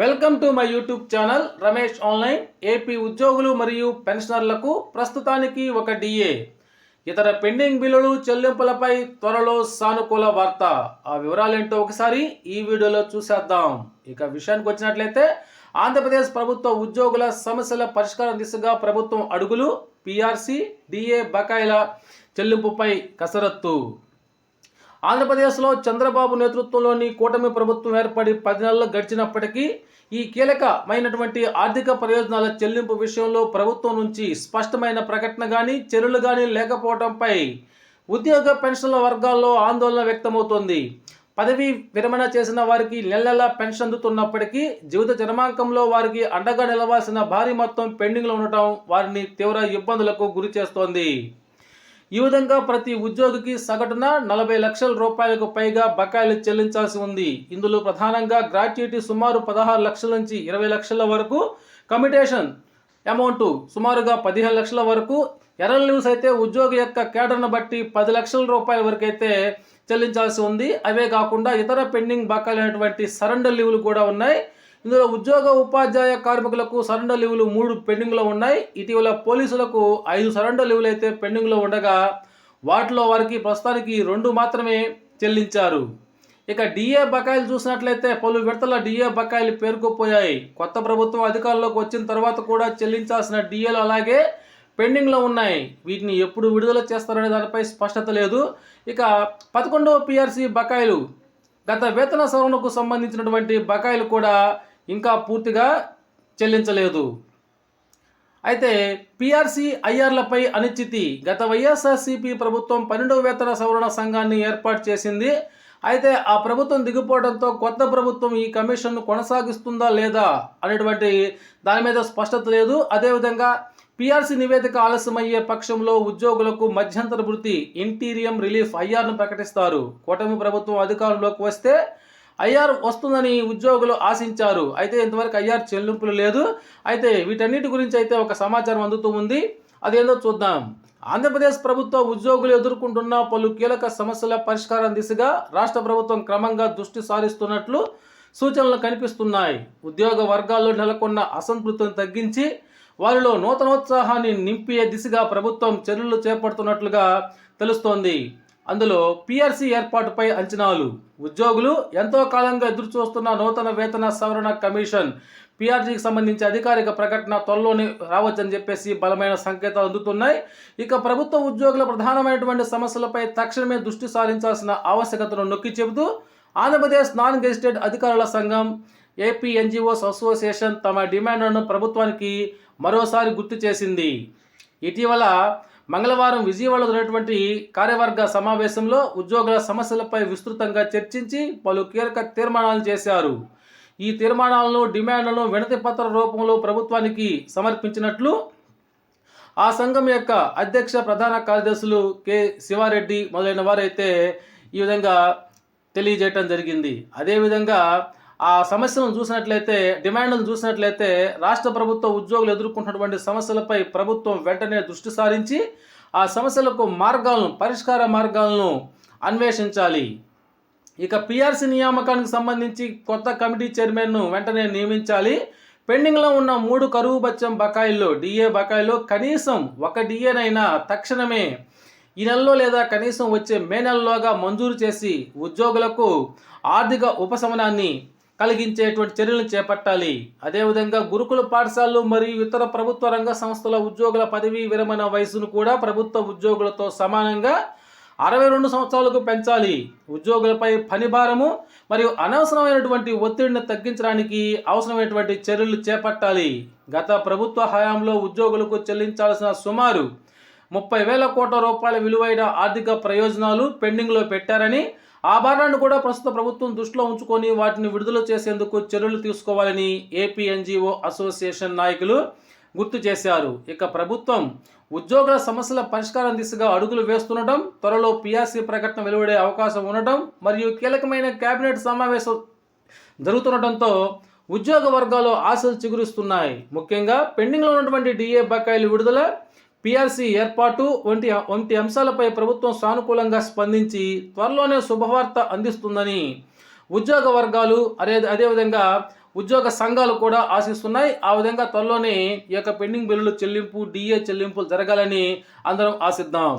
Welcome to my YouTube channel Ramesh online. AP ఉద్యోగులు మరియు పెన్షనర్లకు ప్రస్తుతానికి ఒక డిఏ. ఇతర పెండింగ్ బిల్లులు చెల్లింపులపై త్వరలో సానుకూల వార్త. ఆ వివరాలేంటో ఒకసారి ఈ వీడియోలో చూసేద్దాం. ఇక విషయానికి వచ్చినట్లయితే ఆంధ్రప్రదేశ్ ప్రభుత్వ ఉద్యోగుల సమస్యల పరిష్కారం దిశగా ప్రభుత్వం అడుగులు పిఆర్సి డిఏ బకాయిల చెల్లింపుపై కసరత్తు. ఆంధ్రప్రదేశ్లో చంద్రబాబు నేతృత్వంలోని కూటమి ప్రభుత్వం ఏర్పడి పది నెలలు గడిచినప్పటికీ ఈ కీలకమైనటువంటి ఆర్థిక ప్రయోజనాల చెల్లింపు విషయంలో ప్రభుత్వం నుంచి స్పష్టమైన ప్రకటన కానీ చర్యలు కానీ లేకపోవడంపై ఉద్యోగ పెన్షన్ల వర్గాల్లో ఆందోళన వ్యక్తమవుతోంది. పదవి విరమణ చేసిన వారికి నెల నెల పెన్షన్ అందుతున్నప్పటికీ జీవిత జన్మాంకంలో వారికి అండగా నిలవాల్సిన భారీ మొత్తం పెండింగ్లో ఉండటం వారిని తీవ్ర ఇబ్బందులకు గురి చేస్తోంది. ఈ విధంగా ప్రతి ఉద్యోగికి సగటున నలభై లక్షల రూపాయలకు పైగా బకాయిలు చెల్లించాల్సి ఉంది. ఇందులో ప్రధానంగా గ్రాట్యుటీ సుమారు పదహారు లక్షల నుంచి ఇరవై లక్షల వరకు కమిటేషన్ అమౌంట్ సుమారుగా పదిహేను లక్షల వరకు ఎర్రల్ లీవ్స్ అయితే ఉద్యోగి యొక్క కేడర్ను బట్టి పది లక్షల రూపాయల వరకు అయితే చెల్లించాల్సి ఉంది. అవే కాకుండా ఇతర పెండింగ్ బకాయిలు సరెండర్ లీవులు కూడా ఉన్నాయి. ఇందులో ఉద్యోగ ఉపాధ్యాయ కార్మికులకు సరెండర్ లీవులు మూడు పెండింగ్లో ఉన్నాయి. ఇటీవల పోలీసులకు ఐదు సరెండర్ లీవులు అయితే పెండింగ్లో ఉండగా వాటిలో వారికి ప్రస్తుతానికి రెండు మాత్రమే చెల్లించారు. ఇక డిఏ బకాయిలు చూసినట్లయితే పలు విడతల డిఏ బకాయిలు పేరుకుపోయాయి. కొత్త ప్రభుత్వం అధికారంలోకి వచ్చిన తర్వాత కూడా చెల్లించాల్సిన డిఏలు అలాగే పెండింగ్లో ఉన్నాయి. వీటిని ఎప్పుడు విడుదల చేస్తారనే దానిపై స్పష్టత లేదు. ఇక పదకొండవ పిఆర్సీ బకాయిలు గత వేతన సవరణకు సంబంధించినటువంటి బకాయిలు కూడా ఇంకా పూర్తిగా చెల్లించలేదు. అయితే పిఆర్సీ ఐఆర్లపై అనిశ్చితి. గత వైఎస్ఆర్సీపీ ప్రభుత్వం పన్నెండవ వేతన సవరణ సంఘాన్ని ఏర్పాటు చేసింది. అయితే ఆ ప్రభుత్వం దిగిపోవడంతో కొత్త ప్రభుత్వం ఈ కమిషన్ను కొనసాగిస్తుందా లేదా అనేటువంటి దాని మీద స్పష్టత లేదు. అదేవిధంగా పిఆర్సీ నివేదిక ఆలస్యమయ్యే పక్షంలో ఉద్యోగులకు మధ్యంతర వృత్తి ఇంటీరియం రిలీఫ్ ఐఆర్ను ప్రకటిస్తారు. కూటమి ప్రభుత్వం అధికారంలోకి వస్తే ఐఆర్ వస్తుందని ఉద్యోగులు ఆశించారు. అయితే ఇంతవరకు ఐఆర్ చెల్లింపులు లేదు. అయితే వీటన్నిటి గురించి అయితే ఒక సమాచారం అందుతూ ఉంది. అదేందో చూద్దాం. ఆంధ్రప్రదేశ్ ప్రభుత్వ ఉద్యోగులు ఎదుర్కొంటున్న పలు కీలక సమస్యల పరిష్కారం దిశగా రాష్ట్ర ప్రభుత్వం క్రమంగా దృష్టి సారిస్తున్నట్లు సూచనలు కనిపిస్తున్నాయి. ఉద్యోగ వర్గాల్లో నెలకొన్న అసంతృప్తిని తగ్గించి వారిలో నూతనోత్సాహాన్ని నింపే దిశగా ప్రభుత్వం చర్యలు చేపడుతున్నట్లుగా తెలుస్తోంది. అందులో పిఆర్సీ ఏర్పాటుపై అంచనాలు. ఉద్యోగులు ఎంతో కాలంగా ఎదురుచూస్తున్న నూతన వేతన సవరణ కమిషన్ పీఆర్జీకి సంబంధించి అధికారిక ప్రకటన త్వరలోనే రావచ్చని చెప్పేసి బలమైన సంకేతాలు అందుతున్నాయి. ఇక ప్రభుత్వ ఉద్యోగుల ప్రధానమైనటువంటి సమస్యలపై తక్షణమే దృష్టి సారించాల్సిన ఆవశ్యకతను నొక్కి చెబుతూ ఆంధ్రప్రదేశ్ నాన్ గెజిటెడ్ అధికారుల సంఘం ఏపీ ఎన్జిఓస్ అసోసియేషన్ తమ డిమాండ్లను ప్రభుత్వానికి మరోసారి గుర్తు చేసింది. ఇటీవల మంగళవారం విజయవాడలో జరిగినటువంటి కార్యవర్గ సమావేశంలో ఉద్యోగుల సమస్యలపై విస్తృతంగా చర్చించి పలు కీలక తీర్మానాలు చేశారు. ఈ తీర్మానాలను డిమాండ్లను వినతి పత్ర రూపంలో ప్రభుత్వానికి సమర్పించినట్లు ఆ సంఘం యొక్క అధ్యక్ష ప్రధాన కార్యదర్శులు కె శివారెడ్డి మొదలైన వారైతే ఈ విధంగా తెలియజేయటం జరిగింది. అదేవిధంగా ఆ సమస్యలను చూసినట్లయితే డిమాండ్లను చూసినట్లయితే రాష్ట్ర ప్రభుత్వ ఉద్యోగులు ఎదుర్కొంటున్నటువంటి సమస్యలపై ప్రభుత్వం వెంటనే దృష్టి సారించి ఆ సమస్యలకు మార్గాలను పరిష్కార మార్గాలను అన్వేషించాలి. ఇక పిఆర్సీ నియామకానికి సంబంధించి కొత్త కమిటీ చైర్మన్ను వెంటనే నియమించాలి. పెండింగ్లో ఉన్న మూడు కరువు బచ్చం బకాయిల్లో డిఏ బకాయిలో కనీసం ఒక డిఏనైనా తక్షణమే ఈ నెలలో లేదా కనీసం వచ్చే మే నెలలోగా మంజూరు చేసి ఉద్యోగులకు ఆర్థిక ఉపశమనాన్ని కలిగించేటువంటి చర్యలను చేపట్టాలి. అదేవిధంగా గురుకుల పాఠశాలలు మరియు ఇతర ప్రభుత్వ రంగ సంస్థల ఉద్యోగుల పదవీ విరమణ వయసును కూడా ప్రభుత్వ ఉద్యోగులతో సమానంగా అరవై రెండు సంవత్సరాలకు పెంచాలి. ఉద్యోగులపై పని భారము మరియు అనవసరమైనటువంటి ఒత్తిడిని తగ్గించడానికి అవసరమైనటువంటి చర్యలు చేపట్టాలి. గత ప్రభుత్వ హయాంలో ఉద్యోగులకు చెల్లించాల్సిన సుమారు ముప్పై వేల కోట్ల రూపాయల విలువైన ఆర్థిక ప్రయోజనాలు పెండింగ్లో పెట్టారని ఆ భారాన్ని కూడా ప్రస్తుత ప్రభుత్వం దృష్టిలో ఉంచుకొని వాటిని విడుదల చేసేందుకు చర్యలు తీసుకోవాలని ఏపీ ఎన్జిఓ అసోసియేషన్ నాయకులు గుర్తు చేశారు. ఇక ప్రభుత్వం ఉద్యోగుల సమస్యల పరిష్కారం దిశగా అడుగులు వేస్తుండటం త్వరలో పిఆర్సీ ప్రకటన వెలువడే అవకాశం ఉండటం మరియు కీలకమైన కేబినెట్ సమావేశం జరుగుతుండటంతో ఉద్యోగ వర్గాల్లో ఆశలు చిగురిస్తున్నాయి. ముఖ్యంగా పెండింగ్లో ఉన్నటువంటి డిఏ బకాయిలు విడుదల పిఆర్సీ ఏర్పాటు వంటి వంటి అంశాలపై ప్రభుత్వం సానుకూలంగా స్పందించి త్వరలోనే శుభవార్త అందిస్తుందని ఉద్యోగ వర్గాలు అదే అదేవిధంగా ఉద్యోగ సంఘాలు కూడా ఆశిస్తున్నాయి. ఆ విధంగా త్వరలోనే ఈ యొక్క పెండింగ్ బిల్లులు చెల్లింపు డిఏ చెల్లింపులు జరగాలని అందరం ఆశిద్దాం.